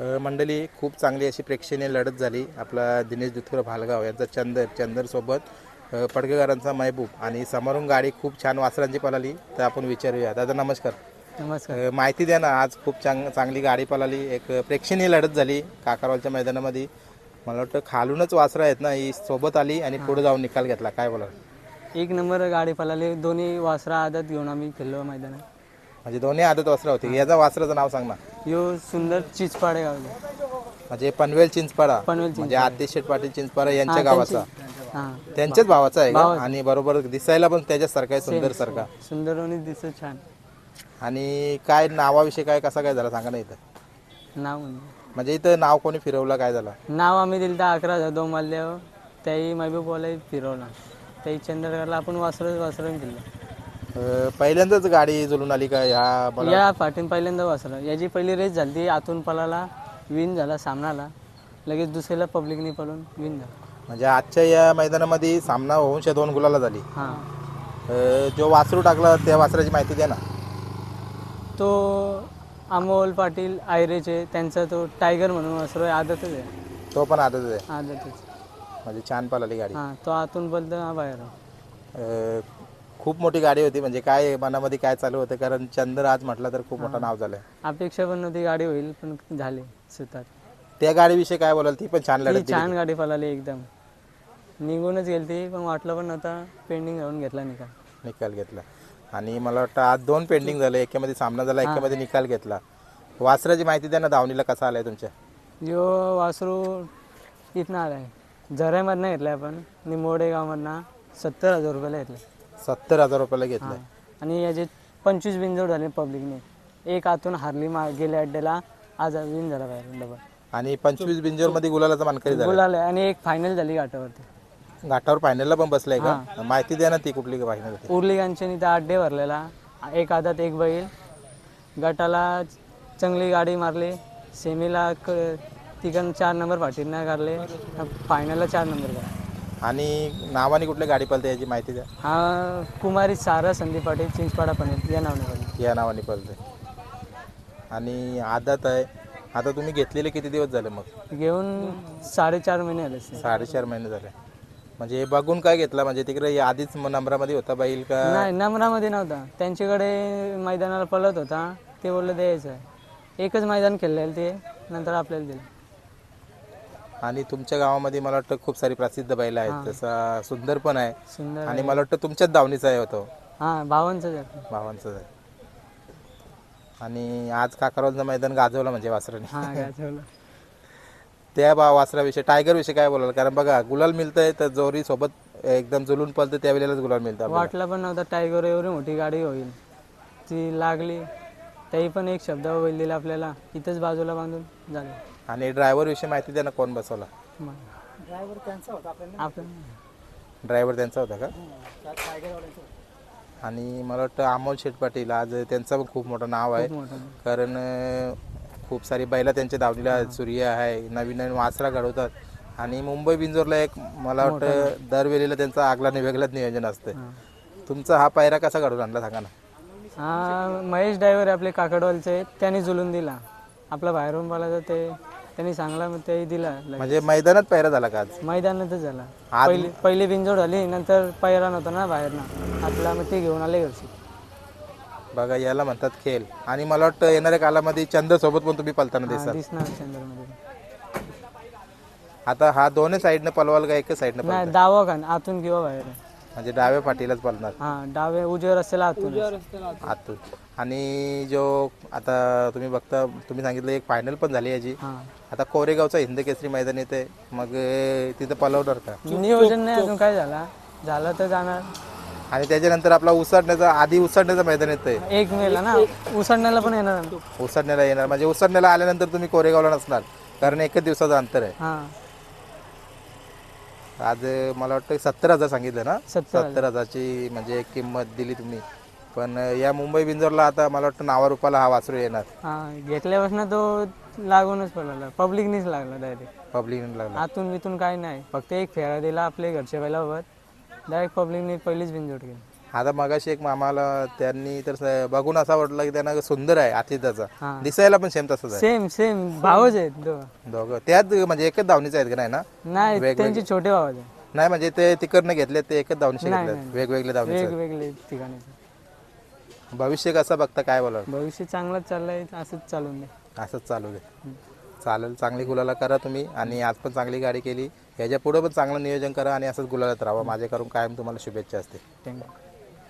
मंडळी खूप चांगली अशी प्रेक्षणीय लढत झाली. आपला दिनेश दुधकर भालगाव यांचा चंदर चंदरसोबत पडगेकरांचा महबूब आणि समोरून गाडी खूप छान वासरांची पळाली तर आपण विचारूया. दादा नमस्कार. नमस्कार. माहिती द्या ना आज खूप चांग चांगली गाडी पळाली. एक प्रेक्षणीय लढत झाली काकारवालच्या मैदानामध्ये. मला वाटतं खालूनच वासरं आहेत ना ही सोबत आली आणि पुढे जाऊन निकाल घेतला. काय बोला एक नंबर गाडी पळाली. दोन्ही वासरा आदत घेऊन आम्ही खेळलो मैदानात. म्हणजे दोन्ही आदत वासरं होती. याचा वासराचं नाव सांग ना. यो सुंदर चिचपाडे गावले म्हणजे पनवेल चिंचपाडा. पनवेल म्हणजे आतिश शेठ पाटील चिंचपाडा यांच्या गावाचा. हां. त्यांच्याच भावाचा आहे का? आणि बरोबर दिसायला पण त्याच्यासारखा आहे सुंदर सारखा. सुंदर आणि दिसत छान. आणि काय नावाविषयी काय कसा काय झाला? सांगा ना इथं. नाव म्हणजे? म्हणजे इथं नाव कोणी फिरवलं काय झालं? नाव आम्ही दिलं तर अकरा हजार दोन मारल्यावर त्याही महबूबवाला फिरवला. त्याही चंद्रगडला आपण वासरच वासरून दिलं. अं, पहिल्यांदाच गाडी जुलून आली का ह्या मला? या पाठीन पहिल्यांदा वासरा याची पहिली रेस झाली ती आतून पळाला विन झाला सामनाला. लगेच दुसऱ्याला पब्लिकने पळून विन झाला. म्हणजे आजच्या या मैदानामध्ये सामना होऊन दोन गुलाला झाली. हां. अं, जो वासरू टाकला त्या वासराची माहिती द्या ना. तो अमोल पाटील आयरेचे त्यांचा तो टायगर म्हणून वासरू आहे आदतच आहे. तो पण आदत आहे. आदतच म्हणजे छान पळाली गाडी. हां तो आतून बोलतो हा बाहेर. अं, खूप मोठी गाडी होती म्हणजे काय मनामध्ये काय चालू होतं? कारण चंद्र आज म्हटलं तर खूप मोठं नाव झालंय. अपेक्षा पण नव्हती गाडी होईल पण झाली सुतार. त्या गाडीविषयी काय बोलाल? ती पण छान ती लढत दिली. छान गाडी पळाली एकदम. निघूनच गेली ती पण वाटलं पण नव्हता पेंडिंग राहून घेतला निकाल. निकाल घेतला. आणि मला वाटतं आज दोन पेंडिंग झाले एकेमध्ये सामना झाला एकेमध्ये निकाल घेतला. वासराची माहिती द्या ना धावणीला कसा आलाय तुमच्या? जो वासरू इथनं आला आहे झऱ्यामधनं घेतला आपण निमोडे गावामधनं सत्तर हजार रुपयाला घेतलं सत्तर हजार रुपयाला घेतलाय. आणि याचे पंचवीस बिनजोड झाले पब्लिकने. एक आतून हारली मा गेल्या अड्ड्याला आज विन झाला बाहेर डबल आणि पंचवीस बिंजोरमध्ये गुलालाचा मानकरी झाला. बोलाले आणि एक फायनल झाली घाटावरती. घाटावर फायनलला पण बसलाय का? माहिती द्या ना ती कुठली फायनल होती. उरली गांचनी त्या अड्डे भरलेला. एक आदात एक बैल. गटाला चांगली गाडी मारली. सेमीला क चार नंबर पाठीनं काढले फायनलला चार नंबर काढले आणि नावाने कुठली गाडी पळते याची माहिती द्या. हा कुमारी सारा संदीप पाटील चिंचपाडा पणेल या नावाने काढले या नावाने पळते. आणि आदत आहे आता तुम्ही घेतलेले किती दिवस झाले मग? घेऊन साडेचार महिने आले साडेचार महिने झाले. म्हणजे हे बघून काय घेतला? म्हणजे तिकडे आधीच म- नंबरामध्ये होता बैल का? नाही नंबरामध्ये नव्हता. त्यांच्याकडे मैदानाला पळत होता. ते बोललं द्यायचं आहे. एकच मैदान खेळलेलं ते नंतर आपल्याला दिलं. आणि तुमच्या गावामध्ये मला वाटतं खूप सारी प्रसिद्ध बैल आहेत. तसा सुंदर पण आहे. सुंदर आणि मला वाटतं तुमच्याच दावणीचा आहे होतो हां भावांचं आहे. आणि आज काकारवालचं मैदान गाजवलं म्हणजे वासराने. हां गाजवलं. त्या बा वासराविषयी टायगर विषयी काय बोलाल? कारण बघा गुलाल मिळतंय तर जोरी सोबत एकदम जुलून पळतं त्यावेळेलाच गुलाल मिळतं आपल्याला. वाटलं पण नव्हतं टायगर एवढी मोठी गाडी होईल. ती लागली. त्याही पण एक शब्द दिला आपल्याला इथंच बाजूला बांधून झालं. आणि ड्रायव्हर विषयी माहिती द्या ना कोण बसवला? ड्रायव्हर त्यांचा होता आपल्या ड्रायव्हर त्यांचा होता का? आणि मला वाटतं अमोल शेठ पाटील आज त्यांचं पण खूप मोठं नाव आहे. मोठं कारण अं, खूप सारी बैला त्यांच्या आहेत. सूर्य आहे नवीन नवीन वासरा घडवतात. आणि मुंबई बिंजोरला एक मला वाटतं दरवेळेला त्यांचा आगला नि वेगळंच नियोजन असतं. तुमचा हा पायरा कसा घडवून आणला सांगा ना. हा महेश ड्रायव्हर आपले काकडवालचे. त्यांनी जुलून दिला. आपला बाहेरून बोलायचं ते त्यांनी चांगला मग तेही दिला लगेच. म्हणजे मैदानात पायरा झाला का आज? मैदानातच झाला. पहिली पहिली बिंजोड झाली नंतर पैरा नव्हता ना बाहेरनं. आपला मग ते घेऊन आले घरची. बघा याला म्हणतात खेळ. आणि मला वाटतं येणाऱ्या कालामध्ये चंद्र सोबत पण तुम्ही पलताना हा, दिसाल. दिसणार चंद्रमध्ये. आता हा दोन्ही साईडनं पलवाल का एकच साईडनं नाही दावा का आतून किंवा बाहेर. म्हणजे डाव्या पाठीलाच पलणार हा डावे उजव्या रस्त्याला आतून. आतून. आणि जो आता तुम्ही बघता तुम्ही सांगितलं एक फायनल पण झाली याची. हा. आता कोरेगावचा हिंद केसरी मैदान येते मग तिथं पलवणार का नियोजन नाही अजून काय झाला? झालं तर जाणार. आणि त्याच्यानंतर आपला उसाडण्याचा आधी उसाडण्याचं मैदान येतंय. एक मेला ना? उसडण्याला पण येणार. आम्ही. उसाडण्याला येणार. म्हणजे उसाडण्याला आल्यानंतर तुम्ही कोरेगावला नसणार. कारण एकच दिवसाचं अंतर आहे. हा. आज मला वाटतं सत्तर हजार सांगितलं ना? सत्तर सत्तर हजारची म्हणजे किंमत दिली तुम्ही. पण या मुंबई बिंजोरला आता मला वाटतं नावा रुपाला हा वासरू येणार. हा घेतल्यापासून तो लागूनच पडला. पब्लिकनीच लागला डायरेक्ट पब्लिक लागला. आतून बितून काही नाही. फक्त एक फेरा दिला आपले घरच्या बैलावर डायरेक्ट पब्लिकने पहिलीच बिनजोड केली. आता मगाशी एक मामाला त्यांनी तर बघून असा वाटलं की त्यांना सुंदर आहे आतिथ्याचा. हा. दिसायला पण सेम तसंच आहे. सेम सेम भावच आहेत दोघं. दोघं. त्याच म्हणजे एकच धावणीचे आहेत का नाही ना? नाही त्यांचे छोटे भावच नाही म्हणजे ते तिकडनं घेतले ते एकच धावणीचे घेतले. वेगवेगळे आहेत. वेगवेगळे ठिकाणी भविष्य कसं बघता काय बोला भविष्य चांगलंच चाललंय असंच चालून दे. असंच चालू दे. चालेल चांगली गुलाला करा तुम्ही आणि आज पण चांगली गाडी केली. याच्यापुढे पण चांगलं नियोजन करा आणि असंच गुलालात राहा. माझ्याकडून कायम तुम्हाला शुभेच्छा असते थँक्यू